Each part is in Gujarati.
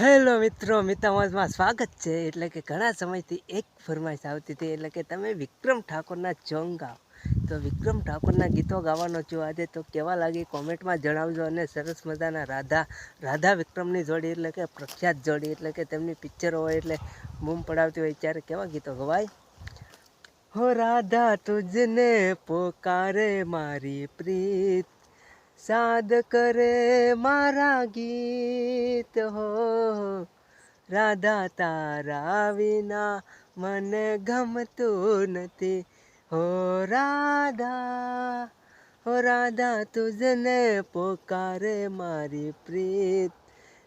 હેલો મિત્રો, મિતામોજમાં સ્વાગત છે. એટલે કે ઘણા સમયથી એક ફરમાઈશ આવતી હતી. એટલે કે તમે વિક્રમ ઠાકોરના જોંગ ગાઓ. તો વિક્રમ ઠાકોરના ગીતો ગાવાનો છું આજે. તો કેવા લાગી કોમેન્ટમાં જણાવજો અને સરસ મજાના રાધા રાધા વિક્રમની જોડી, એટલે કે પ્રખ્યાત જોડી, એટલે કે તેમની પિક્ચરો હોય, એટલે બૂમ પડાવતી હોય, ત્યારે કેવા ગીતો ગવાય? હો રાધા, તુજને પોકારે મારી પ્રીત. સાદ કરે મારા ગીત હો. રાધા તારા વિના મને ગમતું નથી. હો રાધા હો રાધા, તુજને પોકારે મારી પ્રીત.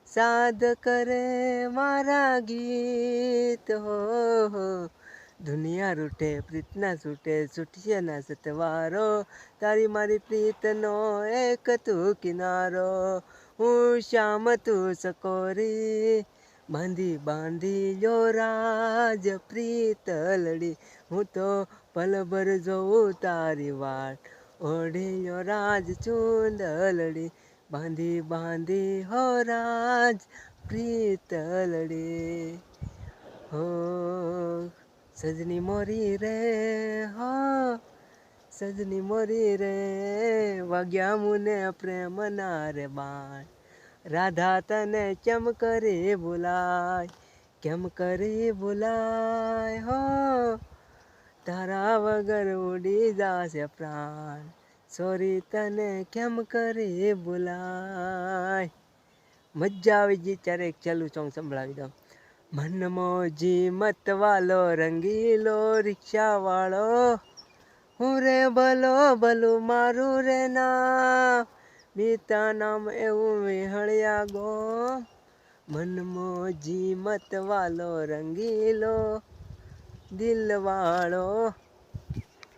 સાદ કરે મારા ગીત હો. દુનિયા રૂટે, પ્રીતના છૂટે છૂટશે ના સતવારો તારી મારી પ્રીતનો એક તું કિનારો. હું શ્યામ તું સકોરી. બાંધી બાંધી જો રાજ પ્રીત લડી. હું તો પલભર જોઉં તારી વાટ. ઓઢી રાજ ચૂંદલડી બાંધી બાંધી હો રાજ પ્રીત લડી. હો સજની મોરી રે, હો. સજની મોરી રે, વાગ્યા મુને પ્રેમ રે બાણ રાધા તને કેમ કરે બોલાય કેમ કરે બોલાય હો? તારા વગર ઉડી જાશે પ્રાણ. સોરી તને કેમ કરે બોલાય મજા આવી ગઈ ત્યારે એક ચાલુ સોંગ સંભળાવી દઉં. મન મોજી મત વાલો રંગીલો રિક્ષા વાળો હું રે ભલો, ભલું મારું રે નામ. બીતા નામ એવું વિહળિયા ગો. મન મોજી મત વાલો રંગીલો દિલ વાળો